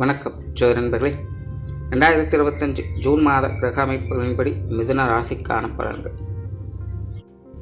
வணக்கம் ஜோதி நண்பர்களே. ரெண்டாயிரத்தி இருபத்தஞ்சு ஜூன் மாத கிரக அமைப்புகளின்படி மிதுன ராசிக்கான பலன்கள்.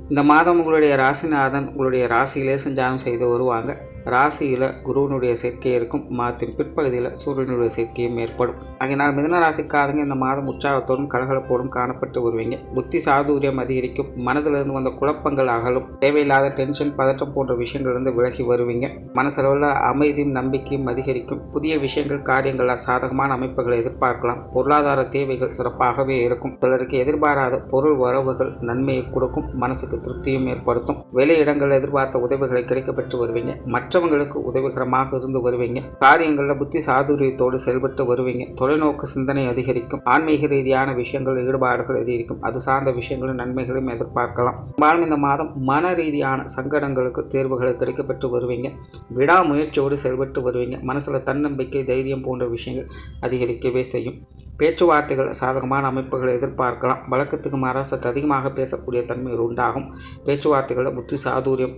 இந்த மாதம் உங்களுடைய ராசிநாதன் உங்களுடைய ராசியிலே சஞ்சாரம் செய்து வருவாங்க. ராசியில் குருவனுடைய சேர்க்கை இருக்கும். மாதத்தின் பிற்பகுதியில் சூரியனுடைய சேர்க்கையும் ஏற்படும். ஆகையினால் மிதன ராசிக்காரங்க இந்த மாதம் உற்சாகத்தோடும் கலகலப்போடும் காணப்பட்டு வருவீங்க. புத்தி சாதுரியம் அதிகரிக்கும். மனதிலிருந்து வந்த குழப்பங்கள் அகலும். தேவையில்லாத டென்ஷன் பதட்டம் போன்ற விஷயங்கள்லேருந்து விலகி வருவீங்க. மனசளவில் அமைதியும் நம்பிக்கையும் அதிகரிக்கும். புதிய விஷயங்கள் காரியங்களால் சாதகமான அமைப்புகளை எதிர்பார்க்கலாம். பொருளாதார தேவைகள் சிறப்பாகவே இருக்கும். சிலருக்கு எதிர்பாராத பொருள் வரவுகள் நன்மையை கொடுக்கும். மனசுக்கு திருப்தியும் ஏற்படுத்தும். வெளியிடங்கள் எதிர்பார்த்த உதவிகளை கிடைக்கப்பெற்று வருவீங்க. மற்ற மற்றவங்களுக்கு உதவிகரமாக இருந்து வருவீங்க. காரியங்களில் புத்தி சாதுரியத்தோடு செயல்பட்டு வருவீங்க. தொலைநோக்கு சிந்தனை அதிகரிக்கும். ஆன்மீக ரீதியான விஷயங்கள் ஈடுபாடுகள் அதிகரிக்கும். அது சார்ந்த விஷயங்களும் நன்மைகளையும் எதிர்பார்க்கலாம். பெரும்பாலும் இந்த மாதம் மன ரீதியான சங்கடங்களுக்கு தேர்வுகள் கிடைக்கப்பெற்று வருவீங்க. விடாமுயற்சியோடு செயல்பட்டு வருவீங்க. மனசில் தன்னம்பிக்கை தைரியம் போன்ற விஷயங்கள் அதிகரிக்கவே செய்யும். பேச்சுவார்த்தைகள் சாதகமான அமைப்புகளை எதிர்பார்க்கலாம். வழக்கத்துக்கு மாறாக சற்று அதிகமாக பேசக்கூடிய தன்மைகள் உண்டாகும். பேச்சுவார்த்தைகளில் புத்தி சாதுரியம்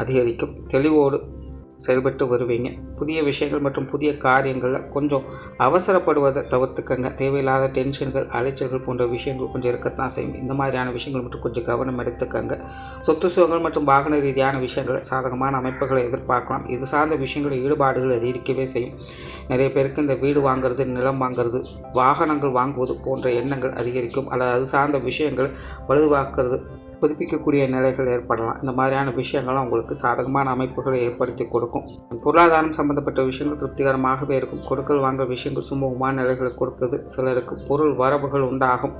அதிகரிக்கும். தெளிவோடு செயல்பட்டு வருவீங்க. புதிய விஷயங்கள் மற்றும் புதிய காரியங்களில் கொஞ்சம் அவசரப்படுவதை தவிர்த்துக்கங்க. தேவையில்லாத டென்ஷன்கள் அலைச்சல்கள் போன்ற விஷயங்கள் கொஞ்சம் இருக்கத்தான் செய்யும். இந்த மாதிரியான விஷயங்கள் மட்டும் கொஞ்சம் கவனம் எடுத்துக்கங்க. சொத்து சுகங்கள் மற்றும் வாகன ரீதியான விஷயங்களை சாதகமான அமைப்புகளை எதிர்பார்க்கலாம். இது சார்ந்த விஷயங்கள் ஈடுபாடுகள் அதிகரிக்கவே செய்யும். நிறைய பேருக்கு இந்த வீடு வாங்குறது நிலம் வாங்குறது வாகனங்கள் வாங்குவது போன்ற எண்ணங்கள் அதிகரிக்கும். அல்லது அது சார்ந்த விஷயங்கள் வலுவாக்குறது புதுப்பிக்கக்கூடிய நிலைகள் ஏற்படலாம். இந்த மாதிரியான விஷயங்கள்லாம் உங்களுக்கு சாதகமான அமைப்புகளை ஏற்படுத்தி கொடுக்கும். பொருளாதாரம் சம்பந்தப்பட்ட விஷயங்கள் திருப்திகரமாகவே இருக்கும். கொடுக்கல் வாங்க விஷயங்கள் சுமூகமான நிலைகளை கொடுக்குது. சிலருக்கு பொருள் வரவுகள் உண்டாகும்.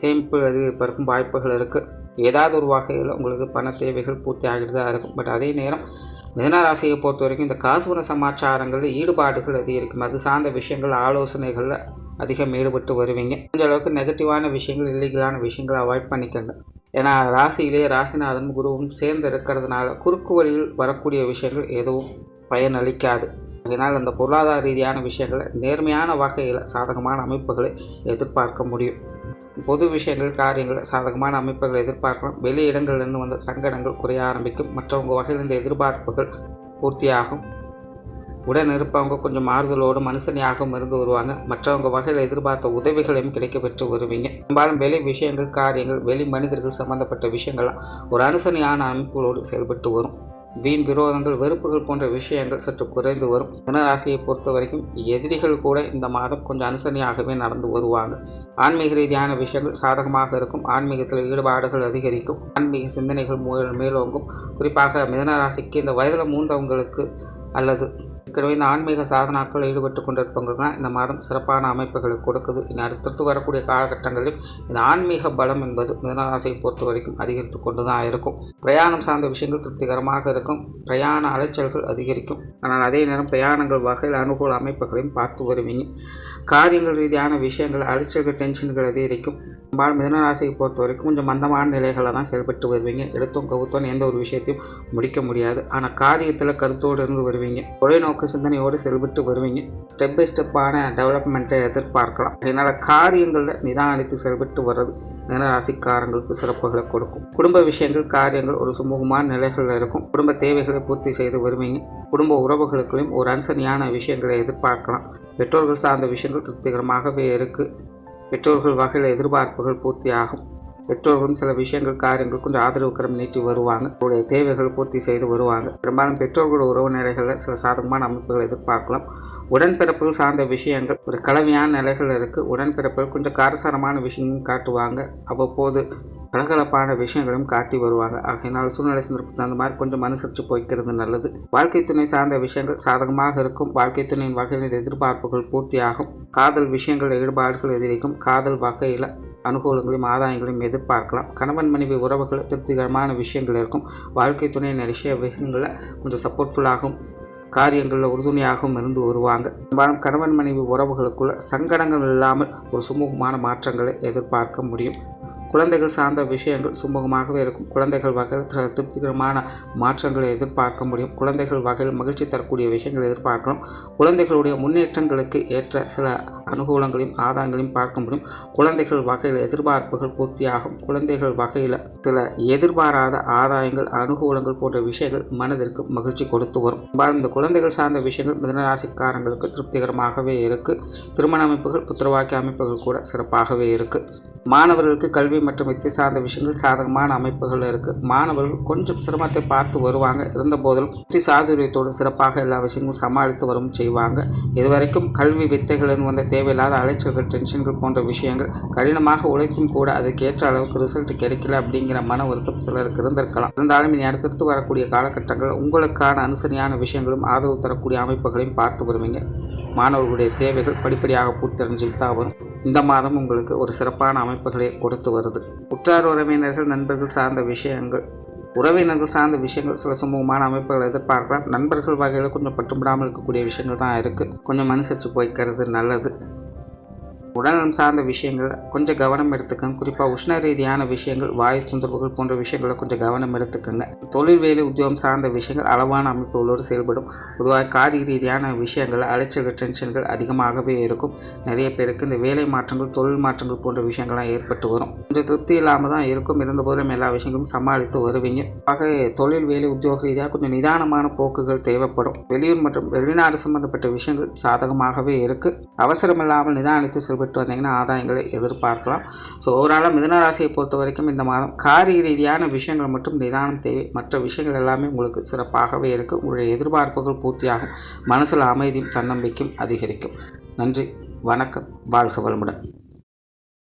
சேமிப்பு அதிகரிப்பதற்கும் வாய்ப்புகள் இருக்குது ஏதாவது ஒரு வகையில் உங்களுக்கு பண தேவைகள் பூர்த்தி ஆகிட்டு தான் இருக்கும். பட் அதே நேரம் மிதனராசியை பொறுத்த வரைக்கும் இந்த காசுவன சமாச்சாரங்களில் ஈடுபாடுகள் அதிகரிக்கும். அது சார்ந்த விஷயங்கள் ஆலோசனைகளில் அதிகம் ஈடுபட்டு வருவீங்க. இந்த அளவுக்கு நெகட்டிவான விஷயங்கள் இல்லீகலான விஷயங்களை அவாய்ட் பண்ணிக்கோங்க. ஏன்னா ராசியிலே ராசிநாதன் குருவும் சேர்ந்து இருக்கிறதுனால குறுக்கு வழியில் வரக்கூடிய விஷயங்கள் எதுவும் பயனளிக்காது. அதனால் அந்த பொருளாதார ரீதியான விஷயங்களை நேர்மையான வகையில் சாதகமான அமைப்புகளை எதிர்பார்க்க முடியும். பொது விஷயங்கள் காரியங்கள் சாதகமான அமைப்புகளை எதிர்பார்க்கலாம். வெளி இடங்களிலிருந்து வந்த சங்கடங்கள் குறைய ஆரம்பிக்கும். மற்றவங்க வகையில் இந்த எதிர்பார்ப்புகள் பூர்த்தியாகும். உடன் இருப்பவங்க கொஞ்சம் மாறுதலோடு மனுஷனியாகவும் இருந்து வருவாங்க மற்றவங்க வகையில் எதிர்பார்த்த உதவிகளையும் கிடைக்க பெற்று வருவீங்க. பெரும்பாலும் வெளி விஷயங்கள் காரியங்கள் வெளி மனிதர்கள் சம்பந்தப்பட்ட விஷயங்கள்லாம் ஒரு அனுசரணையான அமைப்புகளோடு செயல்பட்டு வரும். வீண் விரோதங்கள் வெறுப்புகள் போன்ற விஷயங்கள் சற்று குறைந்து வரும். தினராசியை பொறுத்த வரைக்கும் எதிரிகள் கூட இந்த மாதம் கொஞ்சம் அனுசரணையாகவே நடந்து வருவாங்க. ஆன்மீக ரீதியான விஷயங்கள் சாதகமாக இருக்கும். ஆன்மீகத்தில் ஈடுபாடுகள் அதிகரிக்கும். ஆன்மீக சிந்தனைகள் மேலோங்கும். குறிப்பாக மிதனராசிக்கு இந்த வயதில் மூந்தவங்களுக்கு அல்லது ஏற்கனவே இந்த ஆன்மீக சாதனாக்கள் ஈடுபட்டு கொண்டிருப்பவங்களுக்குலாம் இந்த மாதம் சிறப்பான அமைப்புகளை கொடுக்குது. இனி அடுத்தடுத்து வரக்கூடிய காலகட்டங்களில் இந்த ஆன்மீக பலம் என்பது மிதனராசியை பொறுத்த வரைக்கும் அதிகரித்து கொண்டு தான் இருக்கும். பிரயாணம் சார்ந்த விஷயங்கள் திருப்திகரமாக இருக்கும். பிரயாண அலைச்சல்கள் அதிகரிக்கும். ஆனால் அதே நேரம் பிரயாணங்கள் வகையில் அனுகூல அமைப்புகளையும் பார்த்து வருவீங்க. காரியங்கள் ரீதியான விஷயங்கள் அலைச்சல்கள் டென்ஷன்கள் அதிகரிக்கும் பெரும்பாலும் மிதனராசியை பொறுத்த வரைக்கும் கொஞ்சம் மந்தமான நிலைகளில் தான் செயல்பட்டு வருவீங்க. எடுத்தோம் கவுத்தோன்னு எந்த ஒரு விஷயத்தையும் முடிக்க முடியாது. ஆனால் காரியத்தில் கருத்தோடு இருந்து வருவீங்க. தொலைநோக்கு சிந்தனையோடு செயல்பட்டு வருவீங்க. ஸ்டெப் பை ஸ்டெப்பான டெவலப்மெண்ட்டை எதிர்பார்க்கலாம். அதனால் காரியங்களில் நிதானித்து செயல்பட்டு வர்றது மிதனராசிக்காரங்களுக்கு சிறப்புகளை கொடுக்கும். குடும்ப விஷயங்கள் காரியங்கள் ஒரு சுமூகமான நிலைகளில் இருக்கும். குடும்ப தேவைகளை பூர்த்தி செய்து வருவீங்க. குடும்ப உறவுகளுக்குள்ளையும் ஒரு அனுசரியான விஷயங்களை எதிர்பார்க்கலாம். பெற்றோர்கள் சார்ந்த விஷயங்கள் திருப்திகரமாகவே இருக்குது பெற்றோர்கள் வகையில் எதிர்பார்ப்புகள் பூர்த்தியாகும். பெற்றோர்களும் சில விஷயங்கள் காரியங்கள் கொஞ்சம் ஆதரவு கரம் நீட்டி வருவாங்க. அவருடைய தேவைகள் பூர்த்தி செய்து வருவாங்க. பெரும்பாலும் பெற்றோர்களோட உறவு நிலைகளில் சில சாதகமான அமைப்புகளை எதிர்பார்க்கலாம். உடன்பிறப்புகள் சார்ந்த விஷயங்கள் ஒரு கலவையான நிலைகள் இருக்குது உடன்பிறப்புகள் கொஞ்சம் காரசாரமான விஷயங்களும் காட்டுவாங்க. அவ்வப்போது கலகலப்பான விஷயங்களையும் காட்டி வருவாங்க. ஆகையினால் சூழ்நிலை சந்தர்ப்பத்தில் அந்த மாதிரி கொஞ்சம் அனுசரித்து போய்க்கிறது நல்லது. வாழ்க்கை துணை சார்ந்த விஷயங்கள் சாதகமாக இருக்கும். வாழ்க்கை துணையின் வகையில் எதிர்பார்ப்புகள் பூர்த்தியாகும். காதல் விஷயங்கள் ஈடுபாடுகள் எதிரிக்கும் காதல் வகையில் அனுகூலங்களையும் ஆதாயங்களையும் எதிர்பார்க்கலாம். கணவன் மனைவி உறவுகள் திருப்திகரமான விஷயங்கள் இருக்கும். வாழ்க்கை துணை நிறைய விஷயங்களில் கொஞ்சம் சப்போர்ட்ஃபுல்லாகும் காரியங்களில் உறுதுணையாகவும் இருந்து வருவாங்க. பெரும்பாலும் கணவன் மனைவி உறவுகளுக்குள்ள சங்கடங்கள் இல்லாமல் ஒரு சுமூகமான மாற்றங்களை எதிர்பார்க்க முடியும். குழந்தைகள் சார்ந்த விஷயங்கள் சுமூகமாகவே இருக்கும். குழந்தைகள் வகையில் சில திருப்திகரமான மாற்றங்களை எதிர்பார்க்க முடியும். குழந்தைகள் வகையில் மகிழ்ச்சி தரக்கூடிய விஷயங்களை எதிர்பார்க்கலாம். குழந்தைகளுடைய முன்னேற்றங்களுக்கு ஏற்ற சில அனுகூலங்களையும் ஆதாயங்களையும் பார்க்க முடியும். குழந்தைகள் வகையில் எதிர்பார்ப்புகள் பூர்த்தியாகும். குழந்தைகள் வகையில் சில எதிர்பாராத ஆதாயங்கள் அனுகூலங்கள் போன்ற விஷயங்கள் மனதிற்கு மகிழ்ச்சி கொடுத்து வரும். இந்த குழந்தைகள் சார்ந்த விஷயங்கள் மிதனராசிக்காரங்களுக்கு திருப்திகரமாகவே இருக்குது திருமண அமைப்புகள் புத்திரவாக்கிய அமைப்புகள் கூட சிறப்பாகவே இருக்குது மாணவர்களுக்கு கல்வி மற்றும் வித்தை சார்ந்த விஷயங்கள் சாதகமான அமைப்புகள் இருக்குது மாணவர்கள் கொஞ்சம் சிரமத்தை பார்த்து வருவாங்க. இருந்த போதிலும் வெற்றி சாதுரியத்தோடு சிறப்பாக எல்லா விஷயங்களும் சமாளித்து வரும் செய்வாங்க. இதுவரைக்கும் கல்வி வித்தைகளின் வந்த தேவையில்லாத அலைச்சல்கள் டென்ஷன்கள் போன்ற விஷயங்கள் கடினமாக உழைத்தும் கூட அதுக்கேற்ற அளவுக்கு ரிசல்ட் கிடைக்கல அப்படிங்கிற மன வருத்தம் சிலருக்கு இருந்திருக்கலாம். இருந்தாலும் இனி அடுத்தடுத்து வரக்கூடிய காலகட்டங்கள் உங்களுக்கான அனுசரியான விஷயங்களும் ஆதரவு தரக்கூடிய அமைப்புகளையும் பார்த்து வருவீங்க. மாணவர்களுடைய தேவைகள் படிப்படியாக பூர்த்தி தான் வரும். இந்த மாதம் உங்களுக்கு ஒரு சிறப்பான அமைப்புகளை கொடுத்து வருது. உற்றார் உறவினர்கள் நண்பர்கள் சார்ந்த விஷயங்கள். உறவினர்கள் சார்ந்த விஷயங்கள் சில சமூகமான அமைப்புகளை எதிர்பார்க்கலாம். நண்பர்கள் வகையில் கொஞ்சம் பட்டுப்படாமல் இருக்கக்கூடிய விஷயங்கள் தான் இருக்குது கொஞ்சம் அனுசரித்து போய்க்கிறது நல்லது. உடல்நலம் சார்ந்த விஷயங்கள் கொஞ்சம் கவனம் எடுத்துக்கோங்க. குறிப்பாக உஷ்ண ரீதியான விஷயங்கள் வாயு தொந்தரவுகள் போன்ற விஷயங்களை கொஞ்சம் கவனம் எடுத்துக்கோங்க. தொழில் வேலை உத்தியோகம் சார்ந்த விஷயங்கள் அளவான அமைப்புகளோடு செயல்படும். பொதுவாக காரிய ரீதியான விஷயங்கள் அலைச்சல்கள் டென்ஷன்கள் அதிகமாகவே இருக்கும். நிறைய பேருக்கு இந்த வேலை மாற்றங்கள் தொழில் மாற்றங்கள் போன்ற விஷயங்கள்லாம் ஏற்பட்டு வரும். கொஞ்சம் திருப்தி இல்லாமல் தான் இருக்கும். இருந்தபோதும் எல்லா விஷயங்களும் சமாளித்து வருவீங்க. ஆக தொழில் வேலை உத்தியோக ரீதியாக கொஞ்சம் நிதானமான போக்குகள் தேவைப்படும். வெளியூர் மற்றும் வெளிநாடு சம்பந்தப்பட்ட விஷயங்கள் சாதகமாகவே இருக்குது அவசரமில்லாமல் நிதானித்து செல்வது செயல்பட்டு வந்தீங்கன்னா ஆதாயங்களை எதிர்பார்க்கலாம். ஸோ ஓவராலாக மிதனராசியை பொறுத்த வரைக்கும் இந்த மாதம் காரிய ரீதியான விஷயங்கள் மட்டும் நிதானம் தேவை. மற்ற விஷயங்கள் எல்லாமே உங்களுக்கு சிறப்பாகவே இருக்குது உங்களுடைய எதிர்பார்ப்புகள் பூர்த்தியாகும். மனசில் அமைதியும் தன்னம்பிக்கையும் அதிகரிக்கும். நன்றி. வணக்கம். வாழ்க வளமுடன்.